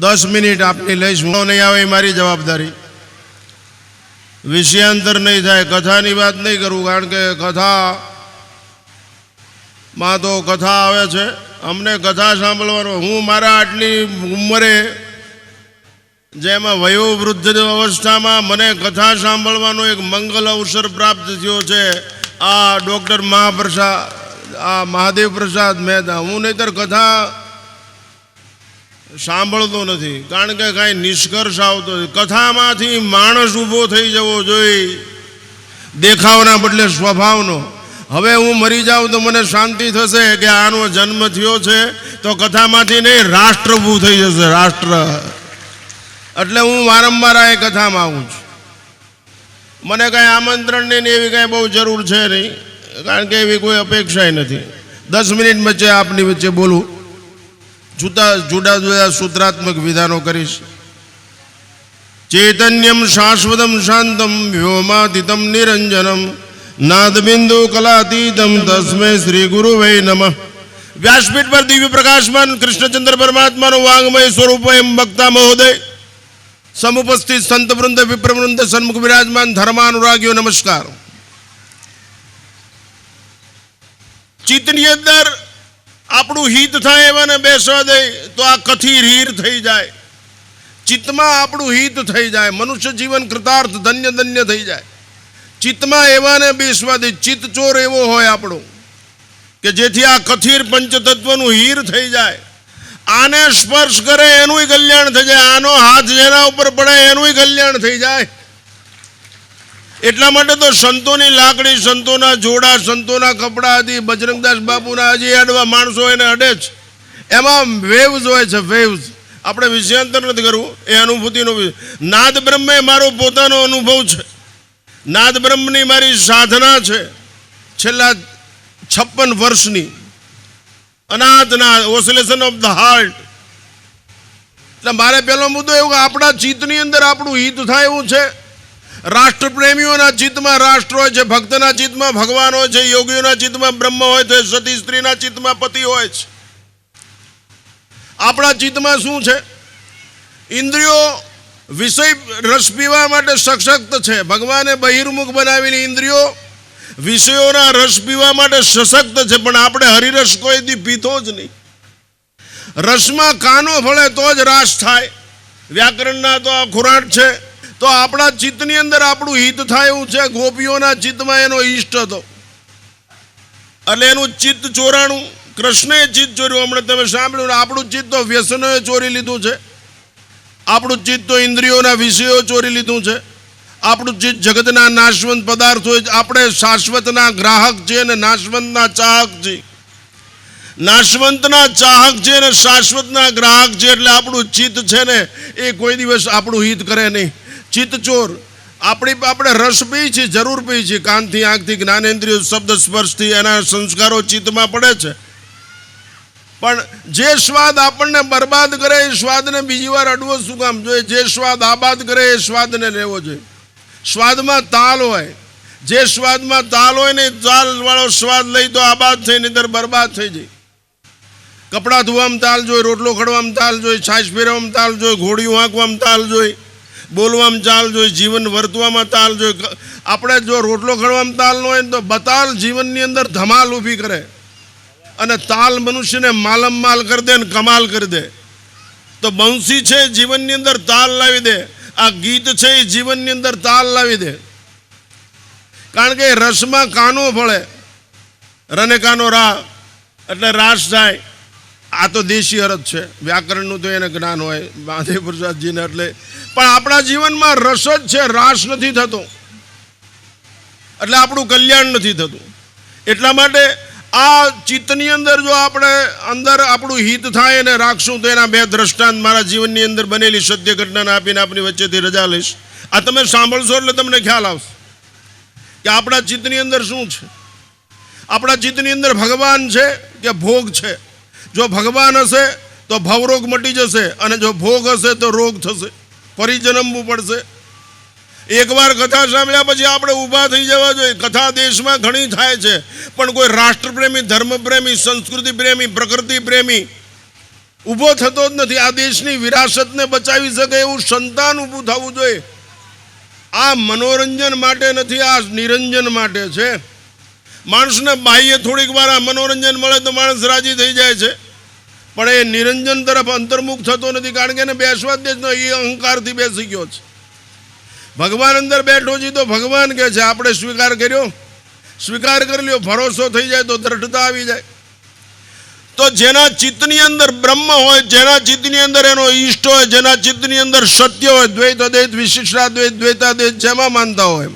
દસ મિનિટ આપની લઈશ. હું નહીં આવે એ મારી જવાબદારી. વિષયાંતર નહીં થાય, કથાની વાત નહીં કરું, કારણ કે કથા માં તો કથા આવે છે. અમને કથા સાંભળવાનો, હું મારા આટલી ઉંમરે જેમાં વયોવૃદ્ધ અવસ્થામાં મને કથા સાંભળવાનો એક મંગલ અવસર પ્રાપ્ત થયો છે, આ ડૉક્ટર મહાપ્રસાદ, આ મહાદેવ પ્રસાદ મહેતા. હું નહીતર કથા સાંભળતો નથી. કારણ કે કાંઈ નિષ્કર્ષ આવતો કથામાંથી માણસ ઊભો થઈ જવો જોઈએ. દેખાવના બદલે સ્વભાવનો. હવે હું મરી જાઉં તો મને શાંતિ થશે કે આનો જન્મ થયો છે તો કથામાંથી નહીં, રાષ્ટ્ર ઊભું થઈ જશે, રાષ્ટ્ર. એટલે હું વારંવાર આ કથામાં આવું છું. મને કાંઈ આમંત્રણની ને એવી કાંઈ બહુ જરૂર છે નહીં. કારણ કે એવી કોઈ અપેક્ષાય નથી. દસ મિનિટ વચ્ચે આપની વચ્ચે બોલું. જુદા જુદા જુદા સૂત્રાત્મક વિધાનો કરીશ. ચૈતન્યમ શાશ્વતમ શાંતમ વ્યોમાતીતમ નિરંજનમ નાદબિંદુ કલાતીતમ તસ્મે શ્રી ગુરુ વૈ નમ. વ્યાસપીઠ પર દિવ્ય પ્રકાશમાન કૃષ્ણચંદ્ર પરમાત્માનું વાંગમય સ્વરૂપ એમ વક્તા મહોદય. સમુપસ્થિત સંત વૃંદ વિપ્રવૃંદ સન્મુખ વિરાજમાન ધર્માનુરાગીઓ નમસ્કાર. ચિત્તની અંદર આપણું હિત થાય એવાને બેસવા દે તો આ કથિર રીર થઈ જાય. ચિત્તમાં આપણું હિત થઈ જાય. મનુષ્ય જીવન કૃતાર્થ ધન્ય ધન્ય થઈ જાય. ચિત્તમાં એવાને બેસવા દે. ચિત્તચોર એવો હોય આપણો કે જેથી આ કથિર પંચતત્વનું હીર થઈ જાય. આને સ્પર્શ કરે એનું કલ્યાણ થઈ જાય. આનો હાથ જેના ઉપર પડે એનું કલ્યાણ થઈ જાય. એટલા માટે તો સંતોની લાકડી, સંતોના જોડા, સંતોના કપડા આદિ, બજરંગદાસ બાપુના હજી અડવા માણસો એને અડે જ. એમાં વેવ્સ હોય છે વેવ્સ આપણે વિષયાંતર નથી કરવું, એ અનુભૂતિનો નાદ બ્રહ્મ મારો પોતાનો અનુભવ છે. નાદ બ્રહ્મની મારી સાધના છે. છેલ્લા છપ્પન વર્ષની. અનાથના ઓસિલેશન ઓફ ધ હાર્ટ એટલે મારે પહેલો મુદ્દો એવું કે આપણા ચિત્તની અંદર આપણું હિત થાય એવું છે? રાષ્ટ્રપ્રેમીઓના ચિત્તમાં રાષ્ટ્ર હોય છે, ભક્તના ચિત્તમાં ભગવાન હોય છે, યોગીઓના ચિત્તમાં બ્રહ્મ હોય છે સતી સ્ત્રીના ચિત્તમાં પતિ હોય છે. આપણા ચિત્તમાં શું છે? ઇન્દ્રિયો વિષય રસ પીવા માટે સશક્ત છે. ભગવાને બહિર્મુખ બનાવેલી ઇન્દ્રિયો વિષયોના રસ પીવા માટે સશક્ત છે, પણ આપણે હરિરસ કોઈ દી પીતો જ નહીં. રસમાં કાનો ફળે તો જ રાસ થાય. વ્યાકરણના તો આ ખોરાટ છે. તો આપણા ચિત્તની અંદર આપણું હિત થાય એવું છે. ગોપીઓના ચિત્તમાં એનો ઈષ્ટ હતો. એટલે એનું ચિત્ત ચોરાણું. કૃષ્ણએ ચિત્ત ચોર્યું. હમણાં તમે સાંભળ્યું ને, આપણું ચિત્ત તો વ્યસનોએ ચોરી લીધું છે. આપણું ચિત્ત તો ઇન્દ્રિયોના વિષયો ચોરી લીધું છે. આપણું ચિત્ત જગતના નાશવંત પદાર્થો આપણે શાશ્વતના ગ્રાહક છે અને નાશવંતના ચાહક છીએ. નાશવંતના ચાહક છે અને શાશ્વતના ગ્રાહક છે એટલે આપણું ચિત્ત છે ને, એ કોઈ દિવસ આપણું હિત કરે નહીં. ચિત્ત ચોર આપણી આપણે રસ પી છીએ જરૂર પી છીએ. કાનથી, આંખથી, જ્ઞાનેન્દ્રિય શબ્દ સ્પર્શથી એના સંસ્કારો ચિત્તમાં પડે છે. પણ જે સ્વાદ આપણને બરબાદ કરે એ સ્વાદને બીજી વાર અડવો શું કામ જોઈએ? જે સ્વાદ આબાદ કરે એ સ્વાદને લેવો જોઈએ. સ્વાદમાં તાલ હોય. જે સ્વાદમાં તાલ હોય ને તાલવાળો સ્વાદ લઈ તો આબાદ થઈ નહીં બરબાદ થઈ જાય. કપડાં ધોવામાં તાલ જોઈએ રોટલો ખડવામાં તાલ જોઈએ છાશ ફેરવામાં તાલ જોઈ, ઘોડિયું હાંકવામાં તાલ જોઈ બોલવામાં ચાલ જોઈ, જીવન વર્તવામાં તાલ જોઈ. આપણે જો રોટલો ખડવામાં તાલ ન હોય તો બતાલ જીવનની અંદર ધમાલ ઊભી કરે. અને તાલ મનુષ્યને માલમ માલ કરી દે ને કમાલ કરી દે. તો બંસી છે જીવનની અંદર તાલ લાવી દે. આ ગીત છે એ જીવનની અંદર તાલ લાવી દે. કારણ કે રસમાં કાનો ફળે રને કાનો રા. એટલે રાસ થાય આ તો દેશી અરજ છે. વ્યાકરણનું તો એને જ્ઞાન હોય. મહાદેવ પ્રસાદજીને એટલે પણ આપણા જીવનમાં રસ જ છે, રાસ નથી થતો. એટલે આપણું કલ્યાણ નથી થતું. એટલા માટે આ ચિત્તની અંદર જો આપણે અંદર આપણું હિત થાય અને રાખશું, તો એના બે દ્રષ્ટાંત મારા જીવનની અંદર બનેલી સત્ય ઘટનાને આપીને આપની વચ્ચેથી રજા લઈશ. આ તમે સાંભળશો એટલે તમને ખ્યાલ આવશે કે આપણા ચિત્તની અંદર શું છે. આપણા ચિત્તની અંદર ભગવાન છે કે ભોગ છે. જો ભગવાન હશે તો ભવરોગ મટી જશે અને જો ભોગ હશે તો રોગ થશે. ફરી જન્મવું પડશે. એકવાર કથા સાંભળ્યા પછી આપણે ઊભા થઈ જવા જોઈએ. કથા દેશમાં ઘણી થાય છે. પણ કોઈ રાષ્ટ્રપ્રેમી, ધર્મપ્રેમી સંસ્કૃતિ પ્રેમી પ્રકૃતિ પ્રેમી ઊભો થતો જ નથી. આ દેશની વિરાસતને બચાવી શકે એવું સંતાન ઊભું થવું જોઈએ. આ મનોરંજન માટે નથી, આ નિરંજન માટે છે. માણસને બાહ્ય થોડીક વાર આ મનોરંજન મળે તો માણસ રાજી થઈ જાય છે. પણ એ નિરંજન તરફ અંતર્મુખ થતો નથી, કારણ કે એને બેસવા જ નહીં. એ અહંકારથી બેસી ગયો છે. ભગવાન અંદર બેઠો છે, તો ભગવાન કહે છે, આપણે સ્વીકાર કર્યો. સ્વીકાર કરી લ્યો, ભરોસો થઈ જાય તો દ્રઢતા આવી જાય. તો જેના ચિત્તની અંદર બ્રહ્મ હોય, જેના ચિત્તની અંદર એનો ઈષ્ટ હોય, જેના ચિત્તની અંદર સત્ય હોય, દ્વૈત, અદ્વૈત વિશિષ્ટાદ્વૈત દ્વૈતાદ્વૈત, જેમાં માનતા હોય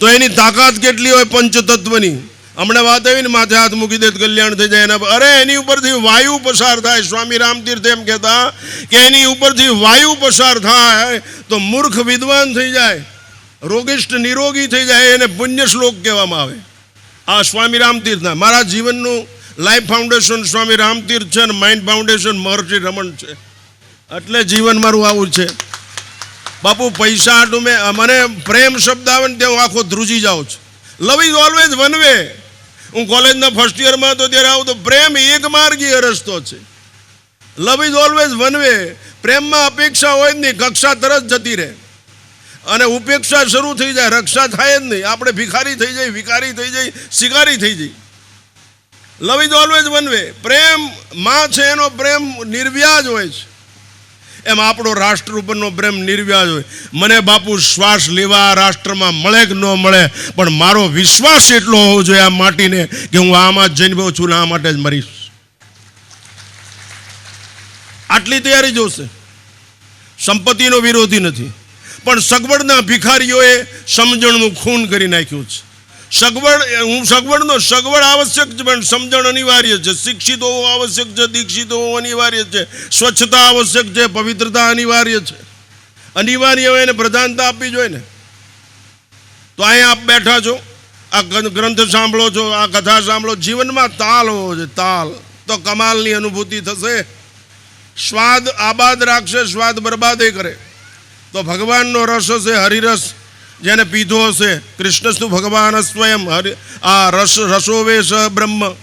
તો એની તાકાત કેટલી હોય, પંચતત્વની? હમણાં વાત આવીને માથે હાથ મૂકી દે કલ્યાણ થઈ જાય. એના અરે, એની ઉપરથી વાયુ પસાર થાય. સ્વામી રામતીર્થ એમ કહેતા કે એની ઉપરથી વાયુ પસાર થાય તો મૂર્ખ વિદ્વાન થઈ જાય. રોગિષ્ઠ નિરોગી થઈ જાય. એને પુણ્ય શ્લોક કહેવામાં આવે. આ સ્વામી રામતીર્થના. મારા જીવનનું લાઈફ ફાઉન્ડેશન સ્વામી રામતીર્થ છે અને માઇન્ડ ફાઉન્ડેશન મહર્ષિ રમણ છે. એટલે જીવન મારું આવું છે. બાપુ, પૈસા હાટું મેં મને પ્રેમ શબ્દ આવે ને ત્યાં હું આખો ધ્રુજી જાઉં છું. Love is always one way હું કોલેજના ફર્સ્ટ યરમાં હતો, ત્યારે આવું તો પ્રેમ એક માર્ગીય રસ્તો છે. Love is always one way પ્રેમમાં અપેક્ષા હોય જ નહીં, કક્ષા તરત જતી રહે. અને ઉપેક્ષા શરૂ થઈ જાય, રક્ષા થાય જ નહીં. આપણે ભિખારી થઈ જાય વિકારી થઈ જાય શિકારી થઈ જાય love is always one way પ્રેમમાં છે એનો પ્રેમ નિર્વ્યાજ હોય છે. એમ આપણો રાષ્ટ્ર ઉપરનો પ્રેમ નિર્વ્યાજ હોય. મને બાપુ શ્વાસ લેવા રાષ્ટ્રમાં મળે કે ન મળે, પણ મારો વિશ્વાસ એટલો હોવો જોઈએ આ માટીને કે હું આમાં જ જન્મ્યો છું ને આ માટે જ મરીશ. આટલી તૈયારી જોશે. સંપત્તિનો વિરોધી નથી. પણ સગવડના ભિખારીઓએ સમજણનું ખૂન કરી નાખ્યું છે. સગવડ હું સગવડનો, સગવડ આવશ્યક છે, પણ સમજણ અનિવાર્ય છે. શિક્ષિત હોવું આવશ્યક છે, દીક્ષિત હોવું અનિવાર્ય છે. સ્વચ્છતા આવશ્યક છે, પવિત્રતા અનિવાર્ય છે. અનિવાર્ય હોય એને પ્રધાનતા આપવી જોઈએ ને. તો અહીંયા આપ બેઠા છો, આ ગ્રંથ- સાંભળો છો, આ કથા સાંભળો. જીવનમાં તાલ હોવો છે તાલ. તો કમાલની અનુભૂતિ થશે. સ્વાદ આબાદ રાખશે, સ્વાદ બરબાદે કરે. તો ભગવાનનો રસ હશે, હરિરસ. જેને પીધો હશે કૃષ્ણસ્તુ ભગવાન સ્વયં. હરિ, આ રસ, રસોવેશ બ્રહ્મ.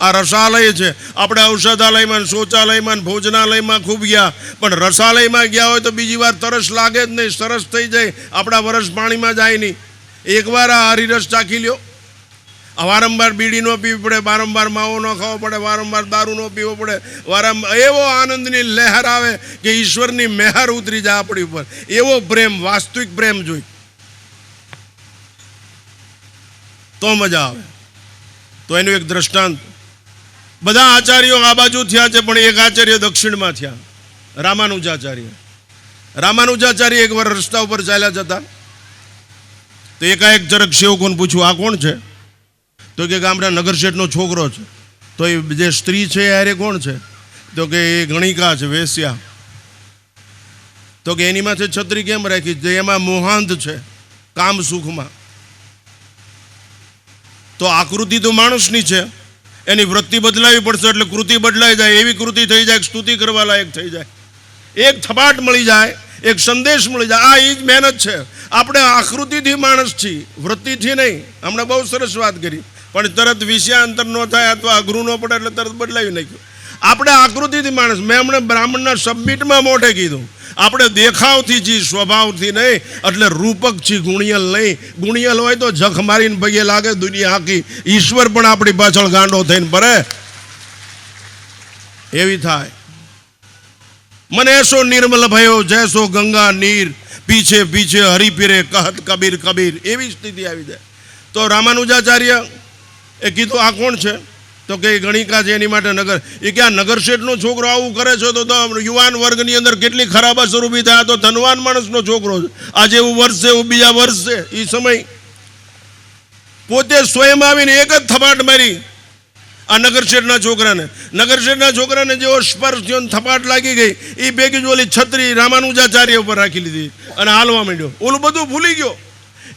આ રસાલય છે. આપણે ઔષધાલયમાં શૌચાલયમાં ભોજનાલયમાં ખૂબ ગયા. પણ રસાલયમાં ગયા હોય તો બીજી વાર તરસ લાગે જ નહીં. સરસ થઈ જાય. આપણા વરસ પાણીમાં જાય નહીં. એકવાર આ હરિરસ ચાખી લ્યો. આ વારંવાર બીડી ન પીવી પડે. વારંવાર માવો ન ખાવો પડે. વારંવાર દારૂ ન પીવો પડે. વારંવાર એવો આનંદની લહેર આવે કે ઈશ્વરની મહેર ઉતરી જાય આપણી ઉપર. એવો પ્રેમ, વાસ્તવિક પ્રેમ જોઈ. તો મજા આવે. તો એનું એક દ્રષ્ટાંત. બધા આચાર્યો આ બાજુ થયા છે, પણ એક આચાર્ય દક્ષિણમાં થયા. રામાનુજાચાર્ય. રામાનુજાચાર્ય એકવાર રસ્તા ઉપર ચાલ્યા જતા. તો એકાએક જરાક સેવકોને પૂછ્યું, આ કોણ છે? તો કે ગામડા નગરશેઠનો છોકરો છે. તો એ જે સ્ત્રી છે, એ કોણ છે? તો કે, એ ગણિકા છે, વેશ્યા. તો કે, એની માથે છત્રી કેમ રાખી છે? એમાં મોહાંત છે, કામ સુખમાં. તો આકૃતિ તો માણસની છે. એની વૃત્તિ બદલાવી પડશે એટલે કૃતિ બદલાઈ જાય, એવી કૃતિ થઈ જાય સ્તુતિ કરવા લાયક થઈ જાય. એક થપાટ મળી જાય, એક સંદેશ મળી જાય, આ એ જ મહેનત છે. આપણે આકૃતિથી માણસ છીએ, વૃત્તિથી નહીં. હમણાં બહુ સરસ વાત કરી. પણ તરત વિષયાંતર ન થાય અથવા અઘરું ન પડે એટલે તરત બદલાવી નાખ્યું. આપણે આકૃતિથી માણસ. મેં હમણાં બ્રાહ્મણના સબમિટમાં મોઢે કીધું. આપણે દેખાવથી જી, સ્વભાવથી નહીં, એટલે રૂપક છી ગુણિયલ નહીં. ગુણિયલ હોય તો જખ મારીને પગે લાગે દુનિયા આખી. ઈશ્વર પણ આપણી પાછળ ગાંડો થઈને ભરે એવી થાય. મને એસો નિર્મલ ભયો જૈસો ગંગા નીર, પીછે પીછે હરિપીરે કહત કબીર કબીર. એવી સ્થિતિ આવી જાય. તો રામાનુજાચાર્ય એ કીધું, આ કોણ છે? તો કે ગણિકા છે એની માટે નગર. એ કે આ નગર છોકરો આવું કરે છે તો યુવાન વર્ગની અંદર કેટલી ખરાબ અસર ઊભી થાય. તો ધનવાન માણસનો છોકરો છે. આજે એવું વર્ષ છે, એવું બીજા વર્ષ છે એ સમય. પોતે સ્વયં આવીને એક જ થપાટ મારી આ નગરશેઠના છોકરાને. નગરશેઠના છોકરાને જેવો સ્પર્શ થપાટ લાગી ગઈ એ ભેગી જ ઓલી છત્રી રામાનુજાચાર્ય ઉપર રાખી લીધી અને હાલવા માંડ્યો. ઓલું બધું ભૂલી ગયો.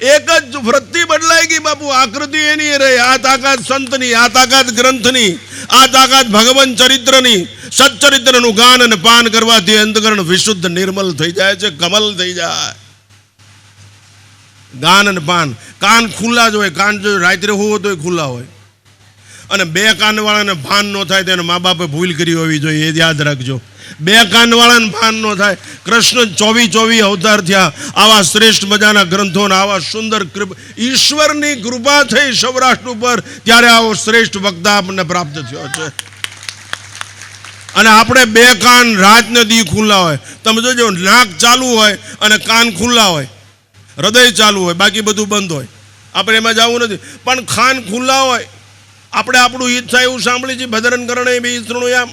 એક જ વૃત્તિ બદલાઈ ગઈ બાપુ, આકૃતિ એની રહી. આ તાકાત સંતની, આ તાકાત ગ્રંથની, આ તાકાત ભગવાન ચરિત્રની, સચ્ચરિત્રનું ગાન અને પાન કરવાથી અંતકરણ વિશુદ્ધ નિર્મલ થઈ જાય છે, કમલ થઈ જાય. ગાન અને પાન. કાન ખુલ્લા જ હોય, કાન જો રાત્રે હોવો તો ખુલ્લા હોય. અને બે કાનવાળાને ભાન ન થાય તેને મા બાપે ભૂલ કરી હોવી જોઈએ, એ યાદ રાખજો. બે કાનવાળાને ભાન ન થાય. કૃષ્ણ ચોવી ચોવી અવતાર થયા. આવા શ્રેષ્ઠ મજાના ગ્રંથોના, આવા સુંદર ઈશ્વરની કૃપા થઈ સૌરાષ્ટ્ર ઉપર, ત્યારે આવો શ્રેષ્ઠ વક્તા આપણને પ્રાપ્ત થયો છે. અને આપણે બે કાન રાત ને દી ખુલ્લા હોય. તમે જોજો, નાક ચાલુ હોય અને કાન ખુલ્લા હોય. હૃદય ચાલુ હોય, બાકી બધું બંધ હોય. આપણે એમાં જવું નથી. પણ ખાન ખુલ્લા હોય. આપણે આપણું હિત થાય એવું સાંભળી છે ભદ્રન કરણે બે તૃણું આમ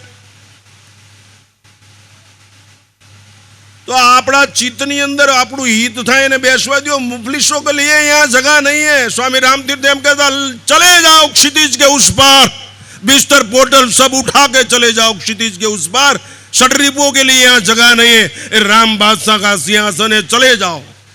તો આપણા ચિત્તની અંદર આપણું હિત થાય અને બેસવા દો મુફલિસો કે लिए यहाँ जगह नहीं है स्वामी रामतीर्थ एम कहता चले जाओ क्षितिज के उस पार बिस्तर पोर्टल सब उठा के चले जाओ क्षितिज के उस पार षडरिपुओं के लिए यहाँ जगह नहीं है ये राम बादशाह का सिंहासन है चले जाओ